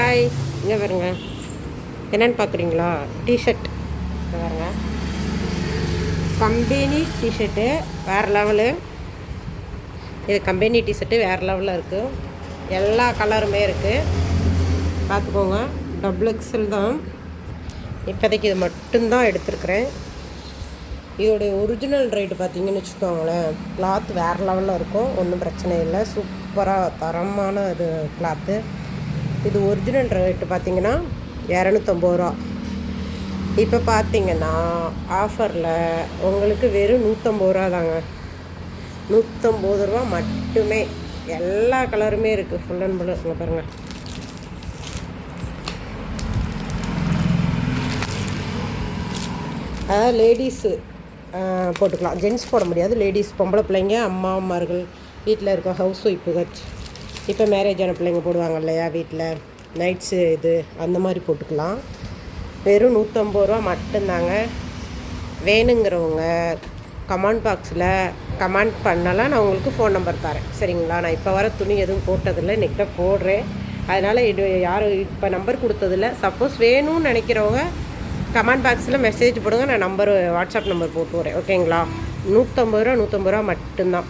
Hi இங்கே பாருங்க. என்னென்னு பார்க்குறீங்களா டிஷர்ட் பாருங்க. கம்பெனி டிஷர்ட்டு வேறு லெவலு இது கம்பெனி டிஷர்ட்டு வேறு லெவலில் இருக்குது எல்லா கலருமே இருக்குது பார்த்துக்கோங்க டபுள் எக்ஸல் தான். இப்போதைக்கு இது மட்டும்தான் எடுத்துருக்குறேன். இதோடைய ஒரிஜினல் ரேட்டு பார்த்தீங்கன்னு வச்சுக்கோங்களேன் கிளாத் வேறு லெவலில் இருக்கும். ஒன்றும் பிரச்சனை இல்லை. சூப்பராக தரமான இது கிளாத்து இது ஒரிஜினல் ரேட்டு பார்த்தீங்கன்னா இரநூத்தம்பது ரூபா. இப்போ பார்த்தீங்கன்னா ஆஃபரில் உங்களுக்கு வெறும் நூற்றம்பது ரூபா தாங்க. நூற்றம்பது ரூபா மட்டுமே. எல்லா கலருமே இருக்குது ஃபுல் அண்ட் ஃபுல் இங்கே பாருங்கள் அதாவது லேடிஸு போட்டுக்கலாம். ஜென்ஸ் போட முடியாது. லேடிஸ் பொம்பளை பிள்ளைங்க அம்மாமார்கள் வீட்டில் இருக்க ஹவுஸ் ஒய்ஃபுகள் இப்போ மேரேஜ் ஆன பிள்ளைங்க போடுவாங்க இல்லையா வீட்டில்? நைட்ஸு இது அந்த மாதிரி போட்டுக்கலாம். வெறும் நூற்றம்பது ரூபா மட்டும்தாங்க. வேணுங்கிறவங்க கமெண்ட் பாக்ஸில் கமெண்ட் பண்ணலாம். நான் உங்களுக்கு ஃபோன் நம்பர் தரேன். சரிங்களா? நான் இப்போ வர துணி எதுவும் போட்டதில்லை. இன்றைக்கி தான் போடுறேன். அதனால் இது யாரும் இப்போ நம்பர் கொடுத்ததில்ல. சப்போஸ் வேணும்னு நினைக்கிறவங்க கமெண்ட் பாக்ஸில் மெசேஜ் போடுங்க. நான் நம்பர் வாட்ஸ்அப் நம்பர் போட்டு வரேன் ஓகேங்களா நூற்றம்பது ரூபா நூற்றம்பது ரூபா மட்டும்தான்.